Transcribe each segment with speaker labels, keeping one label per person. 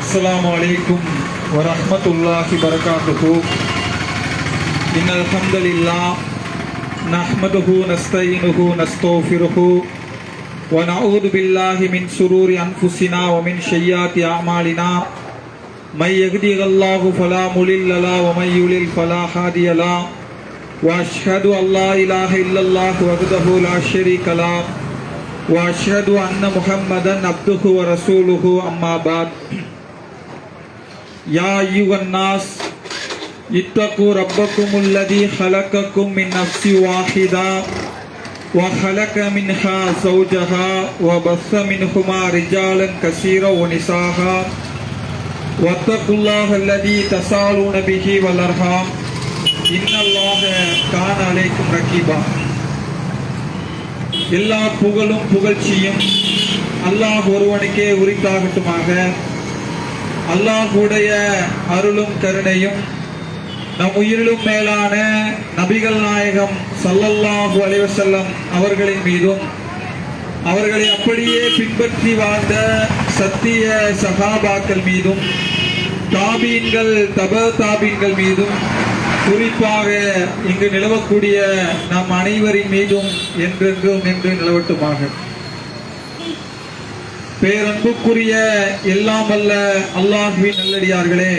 Speaker 1: السلام عليكم ورحمة الله وبركاته. إن الحمد لله نحمده نستعينه نستغفره ونعوذ بالله من شرور أنفسنا ومن سيئات أعمالنا. من يهده الله فلا مضل له ومن يضلل فلا هادي له. وأشهد أن لا إله إلا الله وحده لا شريك له. وأشهد أن محمدا عبده ورسوله أما بعد. يا أيها الناس اتقوا ربكم الذي خلقكم من نفس واحدة وخلق منها زوجها وبث منهما رجالا كثيرا ونساء. واتقوا الله الذي تسالون به والأرحام. إن الله كان عليكم رقيبا. எல்லா புகழும் புகழ்ச்சியும் அல்லாஹ் ஒருவனுக்கே உரித்தாகட்டுமாக. அல்லாஹுடைய அருளும் கருணையும் நம் உயிரிலும் மேலான நபிகள் நாயகம் சல்லல்லாஹு அலைவசல்லம் அவர்களின் மீதும் அவர்களை அப்படியே பின்பற்றி வாழ்ந்த சத்திய சகாபாக்கள் மீதும் தாபீன்கள் தப தாபீன்கள் மீதும் குறிப்பாக இங்கு நிலவக்கூடிய நம் அனைவரின் மீதும் என்றென்றும் நின்று நிலவட்டுமாக. பேரன்புக்குரிய எல்லாம் வல்ல அல்லாஹுவின் நல்லடியார்களே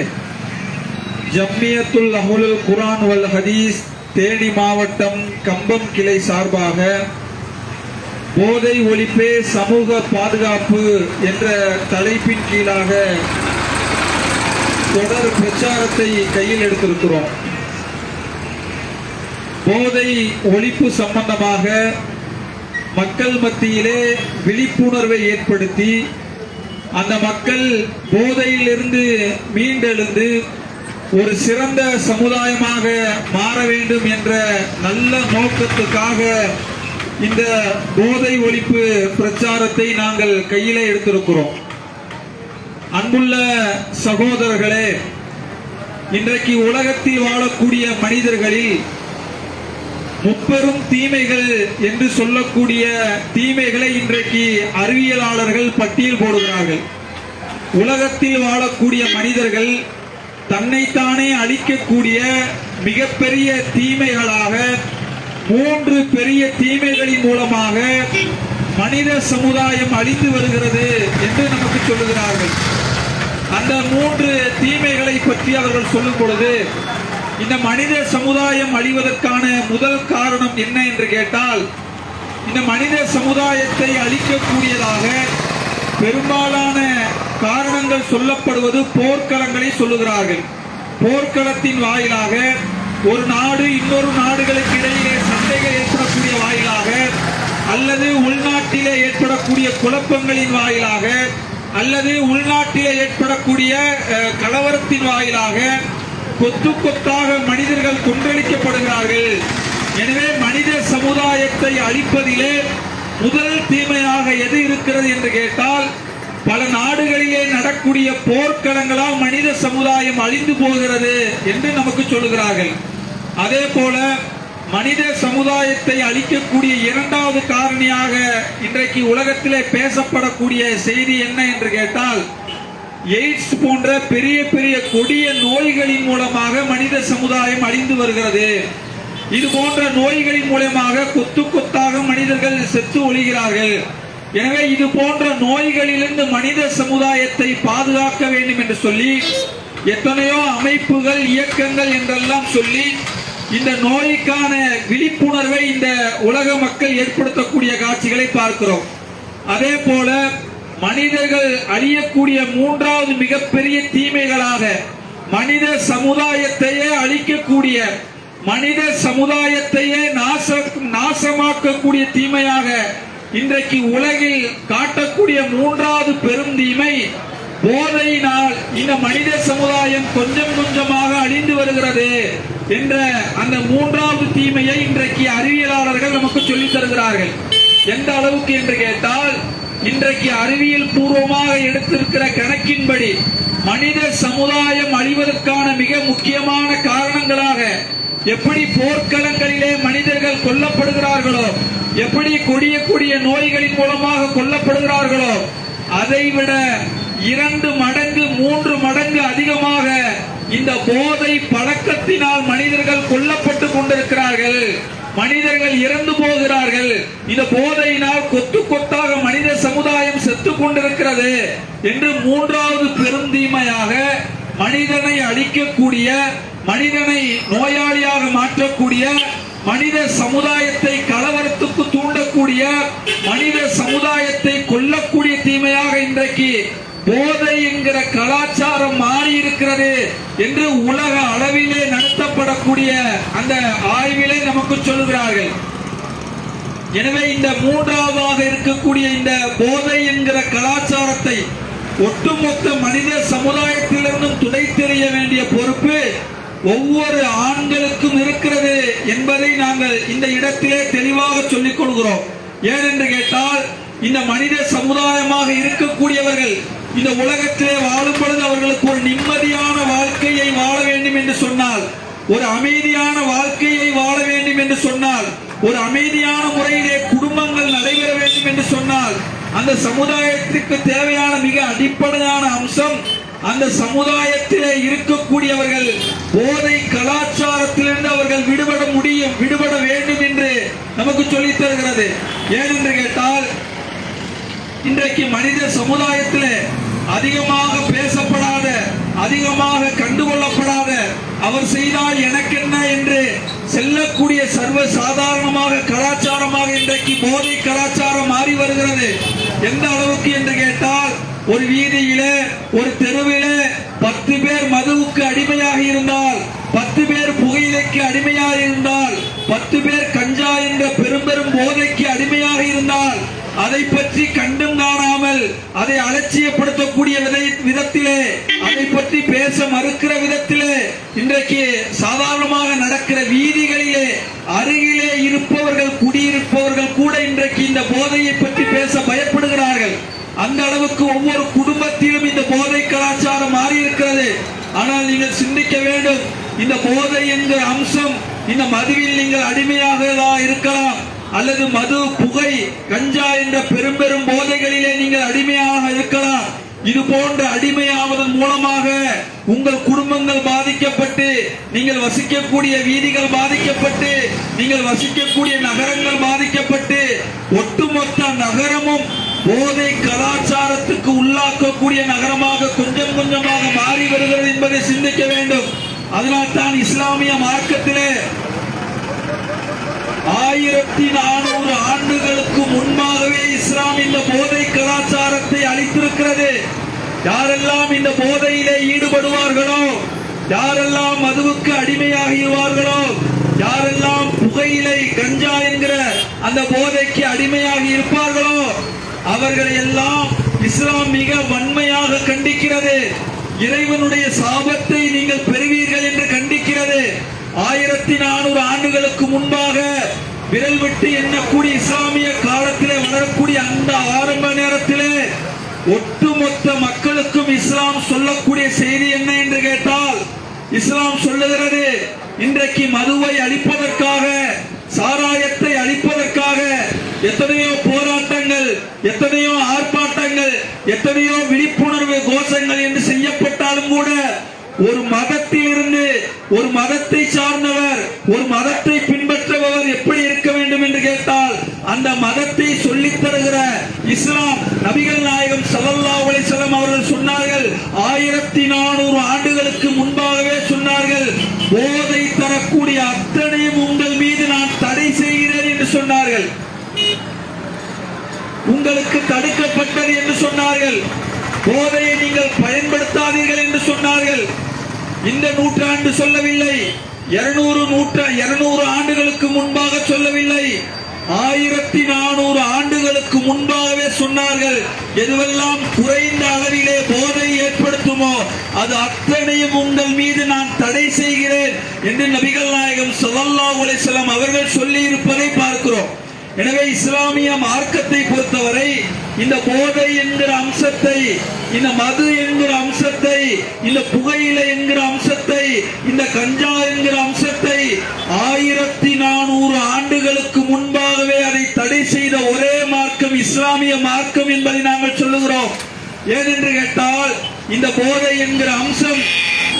Speaker 1: ஜம்மியத்துல் அமுலுல் குரான் வல் ஹதீஸ் தேனி மாவட்டம் கம்பம் கிளை சார்பாக போதை ஒழிப்பே சமூக பாதுகாப்பு என்ற தலைப்பின் கீழாக தொடர் பிரச்சாரத்தை கையில் எடுத்திருக்கிறோம். போதை ஒழிப்பு சம்பந்தமாக மக்கள் மத்தியிலே விழிப்புணர்வை ஏற்படுத்தி அந்த மக்கள் போதையிலிருந்து மீண்டெழுந்து ஒரு சிறந்த சமுதாயமாக மாற வேண்டும் என்ற நல்ல நோக்கத்துக்காக இந்த போதை ஒழிப்பு பிரச்சாரத்தை நாங்கள் கையில எடுத்திருக்கிறோம். அன்புள்ள சகோதரர்களே இன்றைக்கு உலகத்தில் வாழக்கூடிய மனிதர்களில் முப்பெரும் தீமைகள் என்று சொல்லக்கூடிய தீமைகளை இன்றைக்கு அறிவியலாளர்கள் பட்டியல் போடுகிறார்கள். உலகத்தில் வாழக்கூடிய மனிதர்கள் தன்னைத்தானே அழிக்கக்கூடிய மிகப்பெரிய தீமைகளாக மூன்று பெரிய தீமைகளின் மூலமாக மனித சமுதாயம் அழிந்து வருகிறது என்று நமக்கு சொல்லுகிறார்கள். அந்த மூன்று தீமைகளை பற்றி அவர்கள் சொல்லும் பொழுது இந்த மனித சமுதாயம் அழிவதற்கான முதல் காரணம் என்ன என்று கேட்டால் இந்த மனித சமுதாயத்தை அழிக்கக்கூடியதாக பெரும்பாலான காரணங்கள் சொல்லப்படுவது போர்க்களங்களை சொல்லுகிறார்கள். போர்க்களத்தின் வாயிலாக ஒரு நாடு இன்னொரு நாடுகளுக்கு இடையிலே சண்டைகள் ஏற்படக்கூடிய வாயிலாக அல்லது உள்நாட்டிலே ஏற்படக்கூடிய குழப்பங்களின் வாயிலாக அல்லது உள்நாட்டிலே ஏற்படக்கூடிய கலவரத்தின் வாயிலாக கொத்து கொத்தாக மனிதர்கள் கொன்றளிக்கப்படுகிறார்கள் எனவே மனித சமுதாயத்தை அழிப்பதிலே முதல் தீமையாக எது இருக்கிறது என்று கேட்டால் பல நாடுகளிலே நடக்கூடிய போர்க்களங்களால் மனித சமுதாயம் அழிந்து போகிறது என்று நமக்கு சொல்லுகிறார்கள். அதே போல மனித சமுதாயத்தை அழிக்கக்கூடிய இரண்டாவது காரணியாக இன்றைக்கு உலகத்திலே பேசப்படக்கூடிய செய்தி என்ன என்று கேட்டால் எய்ட்ஸ் போன்ற பெரிய பெரிய கொடிய நோய்களின் மூலமாக மனித சமுதாயம் அழிந்து வருகிறது. இது போன்ற நோய்களின் மூலமாக கொத்து கொத்தாக மனிதர்கள் செத்து ஒழிகிறார்கள். எனவே இது போன்ற நோய்களிலிருந்து மனித சமுதாயத்தை பாதுகாக்க வேண்டும் என்று சொல்லி எத்தனையோ அமைப்புகள் இயக்கங்கள் என்றெல்லாம் சொல்லி இந்த நோய்க்கான விழிப்புணர்வை இந்த உலக மக்கள் ஏற்படுத்தக்கூடிய காட்சிகளை பார்க்கிறோம். அதே போல மனிதர்கள் அழியக்கூடிய மூன்றாவது மிகப்பெரிய தீமைகளாக மனித சமுதாயத்தையே அழிக்கக்கூடிய மனித சமுதாயத்தையே நாச நாசமாக்கக்கூடிய தீமையாக இன்றைக்கு உலகில் காட்டக்கூடிய மூன்றாவது பெரும் தீமை போதையினால் இந்த மனித சமுதாயம் கொஞ்சம் கொஞ்சமாக அழிந்து வருகிறது என்ற அந்த மூன்றாவது தீமையை இன்றைக்கு அறிவியலாளர்கள் நமக்கு சொல்லித் தருகிறார்கள். எந்த அளவுக்கு என்று கேட்டால் இன்றைக்கு அறிவியல் பூர்வமாக எடுத்திருக்கிற கணக்கின்படி மனித சமுதாயம் அழிவதற்கான மிக முக்கியமான காரணங்களாக எப்படி போர்க்களங்களிலே மனிதர்கள் கொல்லப்படுகிறார்களோ எப்படி கொடிய கொடிய நோய்களின் மூலமாக கொல்லப்படுகிறார்களோ அதைவிட இரண்டு மடங்கு மூன்று மடங்கு அதிகமாக இந்த போதை பழக்கத்தினால் மனிதர்கள் கொல்லப்பட்டு கொண்டிருக்கிறார்கள். மனிதர்கள் இறந்து போகிறார்கள். இந்த போதையினால் கொத்து கொத்தாக மனித சமுதாயம் செத்து கொண்டிருக்கிறது என்று மூன்றாவது பெருந்தீமையாக மனிதனை அழிக்கக்கூடிய மனிதனை நோயாளியாக மாற்றக்கூடிய மனித சமுதாயத்தை கலவரத்துக்கு தூண்டக்கூடிய மனித சமுதாயத்தை கொல்லக்கூடிய தீமையாக இன்றைக்கு போதை என்கிற கலாச்சாரம் மாறி இருக்கிறது என்று உலக அளவிலே நடத்தப்படக்கூடிய அந்த ஆய்விலே நமக்கு சொல்லுகிறார்கள். எனவே இந்த மூன்றாவதாக இருக்கக்கூடிய இந்த போதை என்கிற கலாச்சாரத்தை ஒட்டுமொத்த மனித சமுதாயத்திலிருந்தும் துடைத்தெறிய வேண்டிய பொறுப்பு ஒவ்வொரு ஆண்களுக்கும் இருக்கிறது என்பதை நாங்கள் இந்த இடத்திலே தெளிவாக சொல்லிக் கொள்கிறோம். ஏனென்று கேட்டால் இந்த மனித சமுதாயமாக இருக்கக்கூடியவர்கள் இந்த உலகத்திலே வாழும் பொழுது அவர்களுக்கு ஒரு நிம்மதியான வாழ்க்கையை வாழ வேண்டும் என்று சொன்னால் ஒரு அமைதியான வாழ்க்கையை வாழ வேண்டும் என்று சொன்னால் ஒரு அமைதியான முறையிலே குடும்பங்கள் நடைபெற வேண்டும் என்று சொன்னால் அந்த சமுதாயத்திற்கு தேவையான மிக அடிப்படையான அம்சம் அந்த சமுதாயத்திலே இருக்கக்கூடியவர்கள் போதை கலாச்சாரத்திலிருந்து அவர்கள் விடுபட முடியும் விடுபட வேண்டும் என்று நமக்கு சொல்லித் தருகிறது. ஏனென்று கேட்டால் இன்றைக்கு மனித சமுதாயத்தில் அதிகமாக பேசப்படாத அதிகமாக கண்டுகொள்ளப்படாத அவர் செய்தால் எனக்கென்ன என்று செல்லக்கூடிய சர்வ சாதாரணமாக கலாச்சாரமாக இன்றைக்கு போதை கலாச்சாரம் மாறி வருகிறது. எந்த அளவுக்கு என்று கேட்டால் ஒரு வீதியில ஒரு தெருவில பத்து பேர் மதுவுக்கு அடிமையாக இருந்தால் பத்து பேர் புகையிலைக்கு அடிமையாக இருந்தால் பத்து பேர் கஞ்சா என்ற பெரும் பெரும் போதைக்கு அடிமையாக இருந்தால் அதை பற்றி கண்டும் காணாமல் அதை அலட்சியப்படுத்தக்கூடிய விதை- விதத்திலே அதை பற்றி பேச மறுக்கிற விதத்திலே இன்றைக்கு சாதாரணமாக நடக்கிற வீதிகளிலே அருகிலே இருப்பவர்கள் குடியிருப்பவர்கள் கூட இன்றைக்கு இந்த போதையை பற்றி பேச பயப்படுகிறார்கள். அந்த அளவுக்கு ஒவ்வொரு குடும்பத்திலும் இந்த போதை கலாச்சாரம் மாறி இருக்கிறது ஆனால் நீங்கள் சிந்திக்க வேண்டும் இந்த போதை என்கிற அம்சம் இந்த மதுவில் நீங்கள் அடிமையாக இருக்கலாம். அல்லது மது புகை கஞ்சா என்ற பெரும் பெரும் போதைகளிலே நீங்கள் அடிமையாக இருக்கலாம். இது போன்ற அடிமையாவதன் மூலமாக உங்கள் குடும்பங்கள் பாதிக்கப்பட்டு நீங்கள் வசிக்கக்கூடிய வீதிகள் பாதிக்கப்பட்டு நீங்கள் வசிக்கக்கூடிய நகரங்கள் பாதிக்கப்பட்டு ஒட்டுமொத்த நகரமும் போதை கலாச்சாரத்துக்கு உள்ளாக்கக்கூடிய நகரமாக கொஞ்சம் கொஞ்சமாக மாறி வருகிறது என்பதை சிந்திக்க வேண்டும். அதனால் தான் இஸ்லாமிய மார்க்கத்திலே ஆயிரத்தி நானூறு ஆண்டுகளுக்கு முன்பாகவே இஸ்லாம் இந்த போதை கலாச்சாரத்தை அளித்திருக்கிறது யாரெல்லாம் இந்த போதையிலே ஈடுபடுவார்களோ யாரெல்லாம் மதுவுக்கு அடிமையாகிடுவார்களோ யாரெல்லாம் புகையிலை கஞ்சா என்கிற அந்த போதைக்கு அடிமையாகி இருப்பார்களோ அவர்களை எல்லாம் இஸ்லாம் மிக வன்மையாக கண்டிக்கிறது. இறைவனுடைய சாபத்தை நீங்கள் பெறுவீர்கள் என்று கண்டிக்கிறது. ஆயிரத்தி நானூறு ஆண்டுகளுக்கு முன்பாக விரல் விட்டு எண்ணக்கூடிய இஸ்லாமிய காலத்திலே வளரக்கூடிய அந்த ஆரம்ப நேரத்திலே ஒட்டுமொத்த மக்களுக்கும் இஸ்லாம் சொல்லக்கூடிய செய்தி என்ன என்று கேட்டால் இஸ்லாம் சொல்லுகிறது இன்றைக்கு மதுவை அழிப்பதற்காக சாராயத்தை அழிப்பதற்காக எத்தனையோ போராட்டங்கள் எத்தனையோ ஆர்ப்பாட்டங்கள் எத்தனையோ விழிப்புணர்வு கோஷங்கள் என்று செய்யப்பட்டாலும் கூட ஒரு மத ஒரு மதத்தை சார்ந்தவர் ஒரு மதத்தை பின்பற்றுபவர் எப்படி இருக்க வேண்டும் என்று கேட்டால் அந்த மதத்தை சொல்லித் தருகிற இஸ்லாம் நபிகள் நாயகம் சல்லல்லா அலைஹி அவர்கள் சொன்னார்கள். ஆயிரத்தி நானூறு ஆண்டுகளுக்கு முன்பாகவே சொன்னார்கள் போதை தரக்கூடிய அத்தனையும் உங்கள் மீது நான் தடை செய்கிறேன் என்று சொன்னார்கள். உங்களுக்கு தடுக்கப்பட்டது என்று சொன்னார்கள். போதையை நீங்கள் பயன்படுத்தாதீர்கள் என்று சொன்னார்கள். இந்த நூற்றாண்டு சொல்லவில்லை. இருநூறு நூற்ற இருநூறு ஆண்டுகளுக்கு முன்பாக சொல்லவில்லை. ஆயிரத்தி நானூறு ஆண்டுகளுக்கு முன்பாகவே சொன்னார்கள் எதுவெல்லாம் குறைந்த அளவிலே போதை ஏற்படுத்துமோ அது அத்தனையும் உங்கள் மீது நான் தடை செய்கிறேன் என்று நபிகள் நாயகம் சொல்லல்லா உலை அவர்கள் சொல்லி இருப்பதை பார்க்கிறோம். எனவே இஸ்லாமிய மார்க்கத்தை பொறுத்தவரை இந்த போதை என்கிற அம்சத்தை இந்த மது என்கிற அம்சத்தை இந்த புகையிலை என்கிற அம்சத்தை இந்த கஞ்சா என்கிற அம்சத்தை ஆயிரத்தி நானூறு ஆண்டுகளுக்கு முன்பாகவே அதை தடை செய்த ஒரே மார்க்கம் இஸ்லாமிய மார்க்கம் என்பதை நாங்கள் சொல்லுகிறோம்.
Speaker 2: ஏனென்று கேட்டால் இந்த போதை என்கிற அம்சம்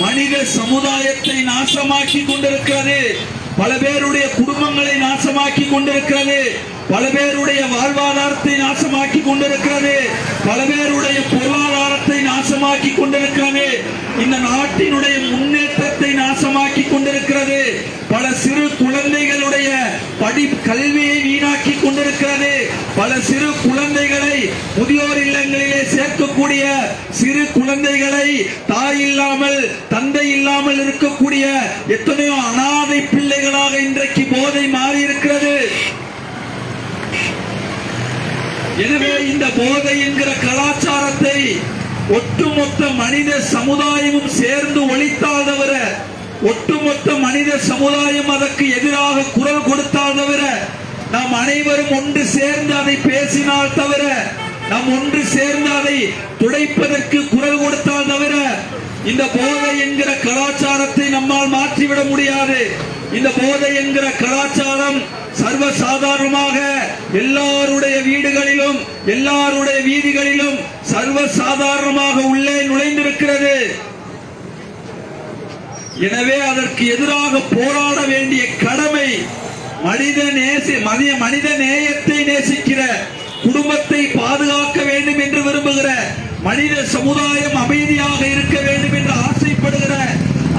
Speaker 2: மனித சமுதாயத்தை நாசமாக்கி கொண்டிருக்கிறது. பல பேருடைய குடும்பங்களை நாசமாக்கி கொண்டிருக்கிறது. பல பேருடைய வாழ்வாதாரத்தை நாசமாக்கி கொண்டிருக்கிறது. பல பேருடைய பொருளாதாரத்தை நாசமாக்கி கொண்டிருக்கிறது. இந்த நாட்டினுடைய முன்னேற்றத்தை நாசமாக்கி கொண்டிருக்கிறது. பல சிறு குழந்தைகளுடைய படி கல்வியை வீணாக்கி கொண்டிருக்கிறது. பல சிறு குழந்தைகளை முதியோர் இல்லங்களிலே சேர்க்கக்கூடிய சிறு குழந்தைகளை தாய் இல்லாமல் தந்தை இல்லாமல் இருக்கக்கூடிய எத்தனையோ அனாதை பிள்ளைகளாக இன்றைக்கு போதை மாறி இருக்கிறது எனவே இந்த போதை என்கிற கலாச்சாரத்தை ஒட்டுமொத்த மனித சமுதாயமும் சேர்ந்து ஒழித்தால் தவிர ஒட்டுமொத்த மனித சமுதாயம் அதற்கு எதிராக குரல் கொடுத்தால் தவிர நாம் அனைவரும் ஒன்று சேர்ந்து அதை பேசினால் தவிர நாம் ஒன்று சேர்ந்து அதை துடைப்பதற்கு குரல் கொடுத்தால் தவிர இந்த போதை என்கிற கலாச்சாரத்தை நம்மால் மாற்றிவிட முடியாது. இந்த போதை என்கிற கலாச்சாரம் சர்வ சாதாரணமாக எல்லாருடைய வீடுகளிலும் எல்லாருடைய வீதிகளிலும் சர்வ சாதாரணமாக உள்ளே நுழைந்திருக்கிறது. எனவே அதற்கு எதிராக போராட வேண்டிய கடமை மனித நேசி மனித மனித நேயத்தை நேசிக்கிற குடும்பத்தை பாதுகாக்க வேண்டும் என்று விரும்புகிற மனித சமுதாயம் அமைதியாக இருக்க வேண்டும் என்று ஆசைப்படுகிற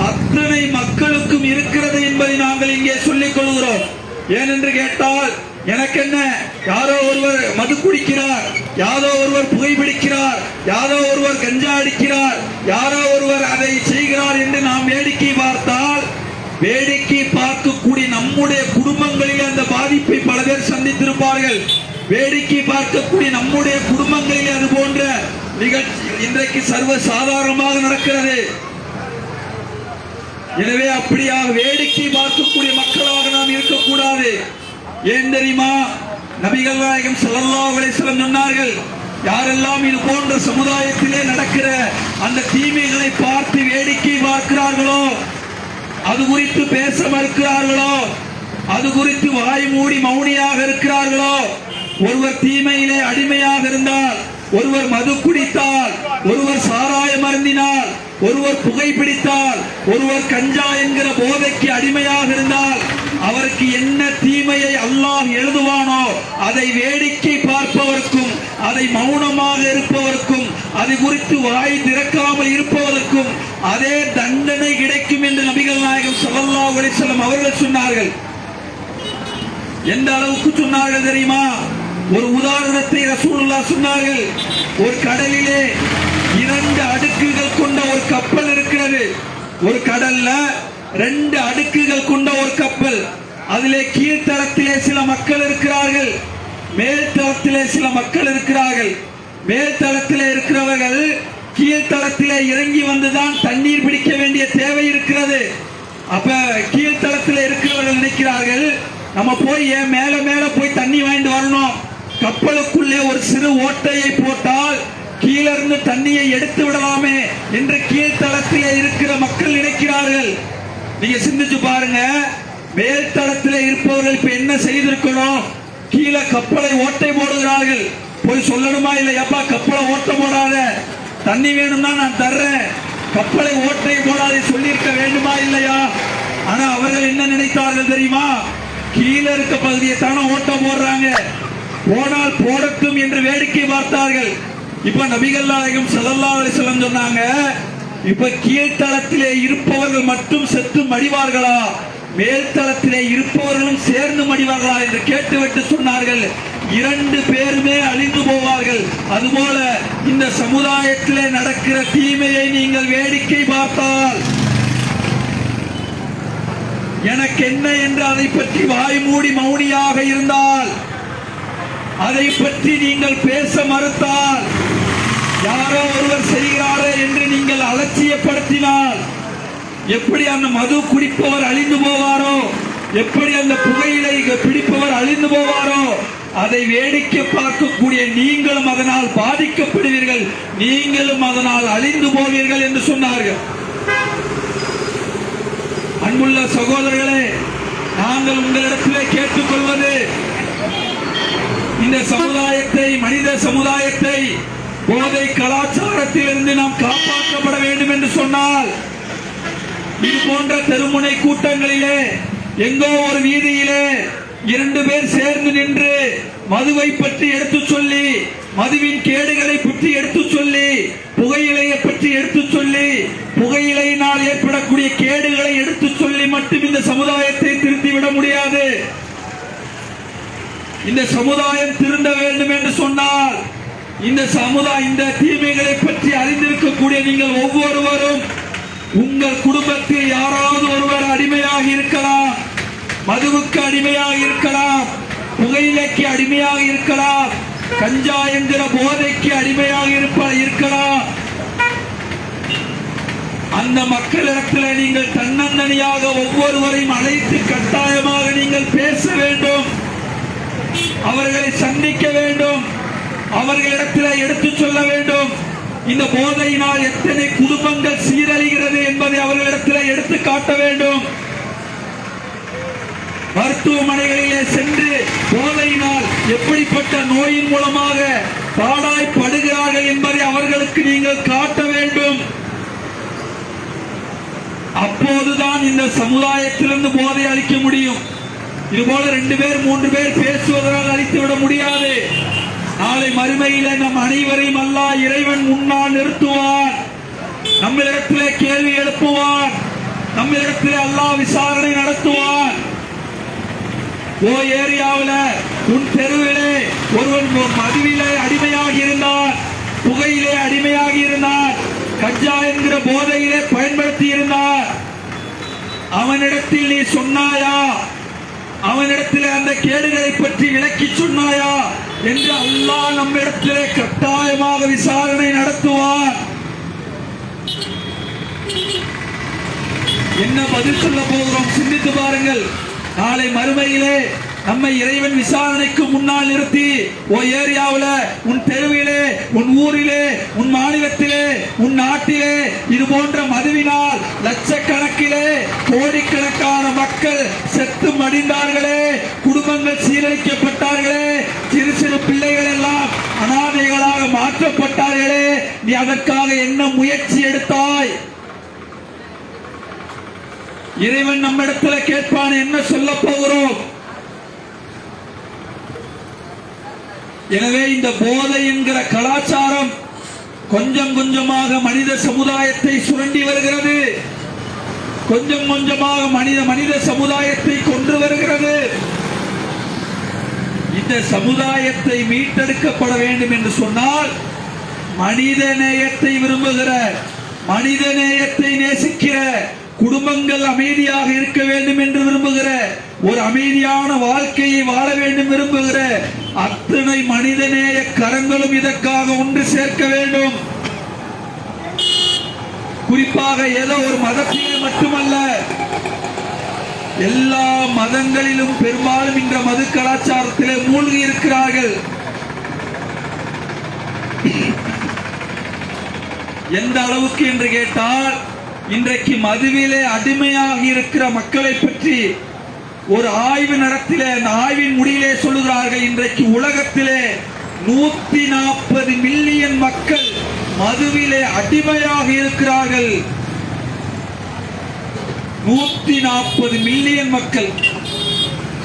Speaker 2: அத்தனை மக்களுக்கும் இருக்கிறது என்பதை நாங்கள் இங்கே சொல்லிக் கொள்கிறோம். ஏனென்று கேட்டால் எனக்கு என்ன யாரோ ஒருவர் மது குடிக்கிறார். யாரோ ஒருவர் புகைப்பிடிக்கிறார் யாரோ ஒருவர் கஞ்சா அடிக்கிறார். யாரோ ஒருவர் அதை செய்கிறார் என்று நாம் வேடிக்கை பார்த்தால் வேடிக்கை பார்க்கக்கூடிய நம்முடைய குடும்பங்களில் அந்த பாதிப்பை பல பேர் சந்தித்திருப்பார்கள். வேடிக்கை பார்க்கக்கூடிய நம்முடைய குடும்பங்களில் அது போன்ற நிகழ்ச்சி இன்றைக்கு சர்வ சாதாரணமாக நடக்கிறது. எனவே அப்படியாக வேடிக்கை பார்க்கக்கூடிய மக்களாக நாம் இருக்கக்கூடாது. ஏன் தெரியுமா? நபிகள் நாயகம் ஸல்லல்லாஹு அலைஹி சொன்னார்கள் யாரெல்லாம் இது போன்ற சமுதாயத்திலே நடக்கிற அந்த தீமைகளை பார்த்து வேடிக்கை பார்க்கிறார்களோ அது குறித்து பேச மறுக்கிறார்களோ அது குறித்து வாய் மூடி மௌனியாக இருக்கிறார்களோ ஒருவர் தீமையிலே அடிமையாக இருந்தால் ஒருவர் மது குடித்தால் ஒருவர் சாராயம் அருந்தினால் ஒருவர் புகைப்பிடித்தால் ஒருவர் கஞ்சா என்கிற போதைக்கு அடிமையாக இருந்தால் அவருக்கு என்ன தீமையை அல்லாஹ் எழுதுவானோ அதை வேடிக்கை பார்ப்பவருக்கும் அதை மௌனமாக இருப்பவருக்கும் அது குறித்து வாய் திறக்காமல் இருப்பவருக்கும் அதே தண்டனை கிடைக்கும் என்று நபிகள் நாயகம் ஸல்லல்லாஹு அலைஹி அவர்கள் சொன்னார்கள். எந்த அளவுக்கு சொன்னார்கள் தெரியுமா? ஒரு உதாரணத்தை ரசூலுல்லா சொன்னார்கள். ஒரு கடலிலே இரண்டு அடுக்குகள் கொண்ட ஒரு கப்பல் இருக்கிறது. ஒரு கடல்ல ரெண்டு அடுக்குகள் அதிலே கீழ்த்தரத்திலே சில மக்கள் இருக்கிறார்கள் மேல்தளத்திலே சில மக்கள் இருக்கிறார்கள். மேல்தளத்திலே இருக்கிறவர்கள் கீழ்த்தளத்திலே இறங்கி வந்துதான் தண்ணீர் பிடிக்க வேண்டிய தேவை இருக்கிறது. அப்ப கீழ்த்தளத்தில் இருக்கிறவர்கள் நினைக்கிறார்கள் நம்ம போய் ஏன் மேல மேல போய் தண்ணி வாங்கிட்டு வரணும்? கப்பலுக்குள்ளே ஒரு சிறு ஓட்டையை போட்டால் கீழிருந்து தண்ணியை எடுத்து விடலாமே என்று கீழ்த்தளத்திலே இருக்கிற மக்கள் நினைக்கிறார்கள். நீங்க சிந்திச்சு பாருங்க மேல்தளத்தில் இருப்பவர்கள் இப்ப என்ன செய்திருக்கணும்? கீழே கப்பலை ஓட்டை போடுகிறார்கள். போய் சொல்லணுமா இல்லை அப்பா கப்பலை ஓட்ட போடாத. தண்ணி வேணும்னா நான் தர்றேன். கப்பலை ஓட்டை போடாதே சொல்லியிருக்க வேண்டுமா இல்லையா? ஆனா அவர்கள் என்ன நினைத்தார்கள் தெரியுமா? கீழே இருக்க பகுதியை தானே ஓட்டம் போடுறாங்க. போனால் போடட்டும் என்று வேடிக்கை பார்த்தார்கள். இப்ப நபிகள் நாயகம் ஸல்லல்லாஹு அலிசலம் சொன்னாங்க இப்ப கீழ்த்தளத்திலே இருப்பவர்கள் மட்டும் செத்து மடிவார்களா? மேல்தளத்திலே இருப்பவர்களும் சேர்ந்து மடிவார்களா என்று கேட்டுவிட்டு சொன்னார்கள். இரண்டு பேருமே அழிந்து போவார்கள். அதுபோல இந்த சமுதாயத்திலே நடக்கிற தீமையை நீங்கள் வேடிக்கை பார்த்தால் எனக்கு என்ன என்று அதை பற்றி வாய் மூடி மௌனியாக இருந்தால் அதை பற்றி நீங்கள் பேச மறுத்தால் யாரோ ஒருவர் செய்கிறாரே என்று நீங்கள் அலட்சியப்படுத்தினால் எப்படி அந்த மது குடிப்பவர் அழிந்து போவாரோ? எப்படி அந்த புகையிலை பிடிப்பவர் அழிந்து போவாரோ? அதை வேடிக்கை பார்க்கக்கூடிய நீங்களும் அதனால் பாதிக்கப்படுவீர்கள். நீங்களும் அதனால் அழிந்து போவீர்கள் என்று சொன்னார்கள். அன்புள்ள சகோதரர்களே நாங்கள் உங்களிடத்திலே கேட்டுக்கொள்வது இந்த சமுதாயத்தை மனித சமுதாயத்தை போதை கலாச்சாரத்திலிருந்து நாம் காப்பாற்றப்பட வேண்டும் என்று சொன்னால் இது போன்ற தெருமுனை கூட்டங்களிலே எங்கோ ஒரு வீதியிலே இரண்டு பேர் சேர்ந்து நின்று மதுவை பற்றி எடுத்து சொல்லி மதுவின் கேடுகளை பற்றி எடுத்து சொல்லி புகையிலையை பற்றி எடுத்து சொல்லி புகையிலையினால் ஏற்படக்கூடிய கேடுகளை எடுத்து சொல்லி மட்டும் இந்த சமுதாயத்தை திருத்திவிட முடியாது. இந்த சமுதாயம் திருந்த வேண்டும் என்று சொன்னால் இந்த சமுதாய இந்த தீமைகளை பற்றி அறிந்திருக்கக்கூடிய நீங்கள் ஒவ்வொருவரும் உங்கள் குடும்பத்தில் யாராவது ஒருவர் அடிமையாக இருக்கலாம் மதுவுக்கு அடிமையாக இருக்கலாம் புகையிலைக்கு அடிமையாக இருக்கலாம் கஞ்சா என்கிற போதைக்கு அடிமையாக இருப்ப இருக்கலாம். அந்த மக்களிடத்தில் நீங்கள் தன்னந்தனியாக ஒவ்வொருவரையும் அழைத்து கட்டாயமாக நீங்கள் பேச வேண்டும். அவர்களை சந்திக்க வேண்டும். அவர்களிடத்தில் எடுத்துச் சொல்ல வேண்டும். இந்த போதையினால் எத்தனை குடும்பங்கள் சீர என்பதை அவர்களிடத்தில் எடுத்து காட்ட வேண்டும் மருத்துவமனைகளிலே சென்று போதையினால் எப்படிப்பட்ட நோயின் மூலமாக பாடாய்ப்படுகிறார்கள் என்பதை அவர்களுக்கு நீங்கள் காட்ட வேண்டும். அப்போதுதான் இந்த சமுதாயத்திலிருந்து போதை அளிக்க முடியும். இது போல ரெண்டு பேர் மூன்று பேர் பேசுவதனால் அழித்து விட முடியாது. நாளை மறுமையில நம் அனைவரையும் அல்லாஹ் இறைவன் முன்னால் நிறுத்துவான். நம்மிடத்திலே கேள்வி எழுப்புவான். நம்மிடத்திலே அல்லாஹ் விசாரணை நடத்துவான். ஓ ஏரியாவில் உன் தெருவிலே ஒருவன் மதுவிலே அடிமையாகி இருந்தார் புகையிலே அடிமையாகி இருந்தார் கஞ்சா என்கிற போதையிலே பயன்படுத்தி இருந்தார் அவனிடத்தில் நீ சொன்னாயா? அவனிடத்தில் அந்த கேடுகளை பற்றி விளக்கி சொன்னாயா? என்று அல்லாஹ் நம்மிடத்திலே கட்டாயமாக விசாரணை நடத்துவார் என்ன பதில் சொல்ல போகிறோம்? சிந்தித்து பாருங்கள். நாளை மறுமையிலே நம்மை இறைவன் விசாரணைக்கு முன்னால் நிறுத்தி ஓ ஏரியாவுல உன் தெருவிலே உன் ஊரிலே உன் மாநிலத்திலே உன் நாட்டிலே இது போன்ற மதுவினால் லட்சக்கணக்கிலே கோடிக்கணக்கான மக்கள் செத்து மடிந்தார்களே குடும்பங்கள் சீரழிக்கப்பட்டார்களே சிறு சிறு பிள்ளைகள் எல்லாம் அனாதைகளாக மாற்றப்பட்டார்களே நீ அதற்காக என்ன முயற்சி எடுத்தாய்? இறைவன் நம்மிடத்துல கேட்பான் என்ன சொல்ல போகிறோம்? எனவே இந்த போதை என்கிற கலாச்சாரம் கொஞ்சம் கொஞ்சமாக மனித சமுதாயத்தை சுரண்டி வருகிறது. கொஞ்சம் கொஞ்சமாக மனித மனித சமுதாயத்தை கொண்டு வருகிறது. இந்த சமுதாயத்தை மீட்டெடுக்கப்பட வேண்டும் என்று சொன்னால் மனித நேயத்தை விரும்புகிற மனித நேயத்தை நேசிக்கிற குடும்பங்கள் அமைதியாக இருக்க வேண்டும் என்று விரும்புகிற ஒரு அமைதியான வாழ்க்கையை வாழ வேண்டும் விரும்புகிற அத்தனை மனிதநேய கரங்களும் இதற்காக ஒன்று சேர்க்க வேண்டும். குறிப்பாக ஏதோ ஒரு மதத்திலே மட்டுமல்ல எல்லா மதங்களிலும் பெரும்பாலும் இந்த மது கலாச்சாரத்திலே மூழ்கி இருக்கிறார்கள். எந்த அளவுக்கு என்று கேட்டால் இன்றைக்கு மதுவிலே அடிமையாக இருக்கிற மக்களை பற்றி ஒரு ஆய்வு நடத்திலே அந்த ஆய்வின் முடிவிலே சொல்லுகிறார்கள் இன்றைக்கு உலகத்திலே நூத்தி நாற்பது மில்லியன் மக்கள் மதுவிலே அடிமையாக இருக்கிறார்கள். நூத்தி நாற்பது மில்லியன் மக்கள்.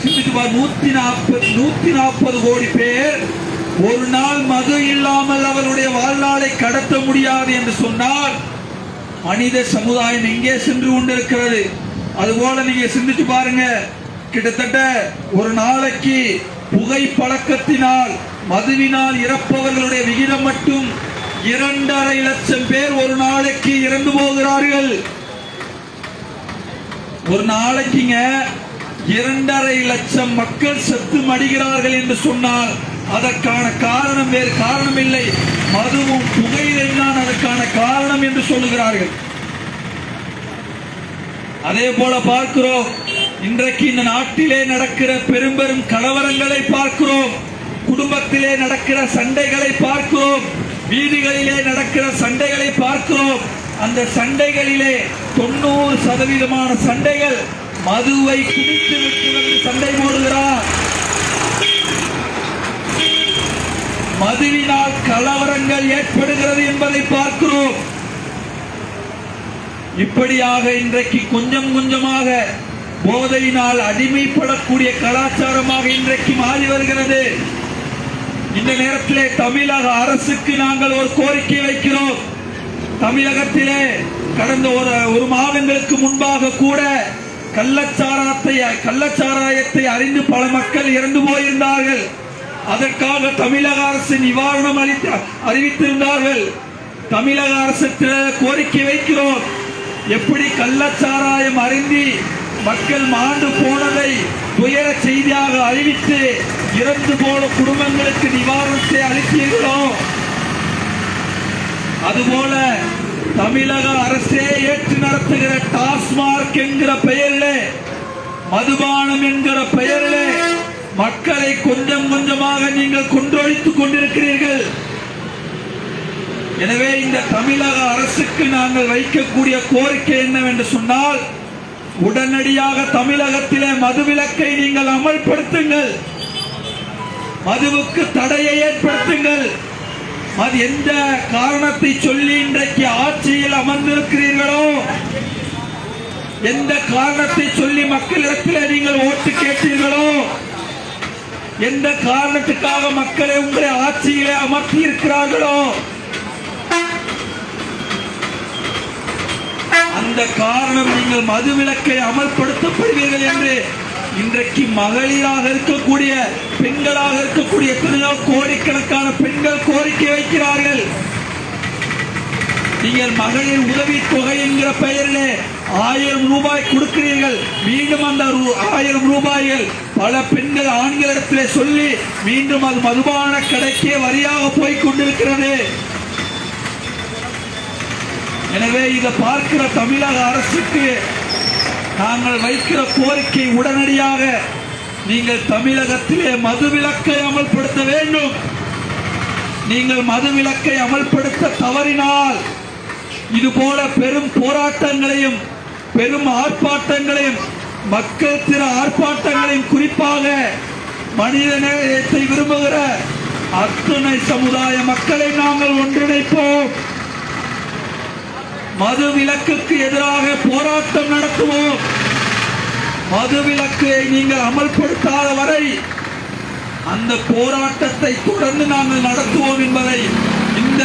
Speaker 2: நூத்தி நாற்பது நூத்தி நாற்பது கோடி பேர் ஒரு நாள் மது இல்லாமல் அவருடைய வாழ்நாளை கடத்த முடியாது என்று சொன்னால் மனித சமுதாயம் எங்கே சென்று கொண்டிருக்கிறது? அதுபோல நீங்க சிந்திச்சு பாருங்க. கிட்டத்தட்ட ஒரு நாளைக்கு புகை பழக்கத்தினால் மதுவினால் இறப்பவர்களுடைய விகிதம் மட்டும் இரண்டரை லட்சம் பேர் ஒரு நாளைக்கு இறந்து போகிறார்கள். ஒரு நாளைக்குங்க இரண்டரை லட்சம் மக்கள் செத்து மடிகிறார்கள் என்று சொன்னால் அதற்கான காரணம் வேறு காரணம் இல்லை மதுவும் புகையிலை தான் அதற்கான காரணம் என்று சொல்லுகிறார்கள். அதே போல பார்க்கிறோம் இன்றைக்கு இந்த நாட்டிலே நடக்கிற பெரும் பெரும் கலவரங்களை பார்க்கிறோம். குடும்பத்திலே நடக்கிற சண்டைகளை பார்க்கிறோம். வீதிகளிலே நடக்கிற சண்டைகளை பார்க்கிறோம். அந்த சண்டைகளிலே தொண்ணூறு சதவீதமான சண்டைகள் மதுவை குடித்து விட்டு வந்து சண்டை போடுகிறார் மதுவினால் கலவரங்கள் ஏற்படுகிறது என்பதை பார்க்கிறோம். இப்படியாக இன்றைக்கு கொஞ்சம் கொஞ்சமாக போதையினால் அடிமைப்படக்கூடிய கலாச்சாரமாக இன்றைக்கு மாறி வருகிறது. இந்த நேரத்திலே தமிழக அரசுக்கு நாங்கள் ஒரு கோரிக்கை வைக்கிறோம். தமிழகத்திலே கடந்த ஒரு ஒரு மாதங்களுக்கு முன்பாக கூட கள்ளச்சாராயத்தை கள்ளச்சாராயத்தை அறிந்து பல மக்கள் இறந்து போயிருந்தார்கள். அதற்காக தமிழக அரசு நிவாரணம் அளித்து அறிவித்திருந்தார்கள். தமிழக அரசுக்கு கோரிக்கை வைக்கிறோம். எப்படி கள்ளச்சாராயம் அருந்தி மக்கள் மாண்டு போனதை துயர செய்தியாக அறிவித்து இறந்து போன குடும்பங்களுக்கு நிவாரணத்தை அளித்தீர்களோ அதுபோல தமிழக அரசே ஏற்று நடத்துகிற டாஸ்மார்க் என்கிற பெயரில் மதுபானம் என்கிற பெயரில் மக்களை கொஞ்சம் கொஞ்சமாக நீங்கள் கொன்றொழித்துக் கொண்டிருக்கிறீர்கள். எனவே இந்த தமிழக அரசுக்கு நாங்கள் வைக்கக்கூடிய கோரிக்கை என்னவென்று சொன்னால் உடனடியாக தமிழகத்திலே மதுவிலக்கை நீங்கள் அமல்படுத்துங்கள். மதுவுக்கு தடையை ஏற்படுத்துங்கள். அது எந்த காரணத்தை சொல்லி இன்றைக்கு ஆட்சியில் அமர்ந்திருக்கிறீர்களோ எந்த காரணத்தை சொல்லி மக்களிடத்தில் நீங்கள் ஓட்டு கேட்டீர்களோ எந்த காரணத்துக்காக மக்களை உங்களை ஆட்சியிலே அமர்த்தி இருக்கிறார்களோ அந்த காரணம் நீங்கள் மது விலக்கை அமல்படுத்தப்படுவீர்கள் என்று இன்றைக்கு மகளிராக இருக்கக்கூடிய பெண்களாக இருக்கக்கூடிய எத்தனையோ கோடிக்கணக்கான பெண்கள் கோரிக்கை வைக்கிறார்கள். நீங்கள் மகளிர் உதவி தொகை என்கிற பெயரிலே ஆயிரம் ரூபாய் கொடுக்கிறீர்கள். மீண்டும் அந்த ரூ- ஆயிரம் ரூபாய்கள் பல பெண்கள் ஆண்களிடத்திலே சொல்லி மீண்டும் அது மதுபான கடைக்கே வரியாக போய் கொண்டிருக்கிறது. எனவே இதை பார்க்கிற தமிழக அரசுக்கு நாங்கள் வைக்கிற கோரிக்கை உடனடியாக நீங்கள் தமிழகத்திலே மதுவிலக்கை அமல்படுத்த வேண்டும். நீங்கள் மதுவிலக்கை அமல்படுத்த தவறினால் இது போல பெரும் போராட்டங்களையும் பெரும் ஆர்ப்பாட்டங்களையும் மக்கள் திற ஆர்ப்பாட்டங்களையும் குறிப்பாக மனித நேயத்தை விரும்புகிற அத்துணை சமுதாய மக்களை நாங்கள் ஒன்றிணைப்போம். மது விலக்குக்கு எதிராக போராட்டம் நடத்துவோம். மது விலக்கை நீங்கள் அமல்படுத்தாத வரை அந்த போராட்டத்தை தொடர்ந்து நாங்கள் நடத்துவோம் என்பதை இந்த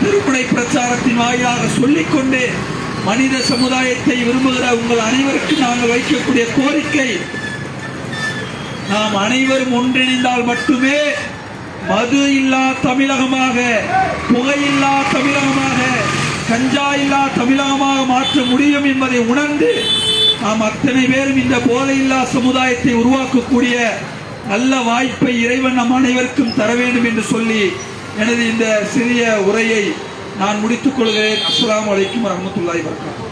Speaker 2: திருமுனை பிரச்சாரத்தின் வாயிலாக சொல்லிக்கொண்டு மனித சமுதாயத்தை விரும்புகிற உங்கள் அனைவருக்கும் நாங்கள் வைக்கக்கூடிய கோரிக்கை நாம் அனைவரும் ஒன்றிணைந்தால் மட்டுமே மது இல்லா தமிழகமாக புகையில்லா தமிழகமாக கஞ்சா இல்லா தமிழகமாக மாற்ற முடியும் என்பதை உணர்ந்து நாம் அத்தனை பேரும் இந்த போதையில்லா சமுதாயத்தை உருவாக்கக்கூடிய நல்ல வாய்ப்பை இறைவன் நம் அனைவருக்கும் தர வேண்டும் என்று சொல்லி எனது இந்த சிறிய உரையை நான் முடித்துக் கொள்கிறேன். அஸ்லாம் வலைக்கும் வரஹ்மத்துல்லாஹி வரகாத்து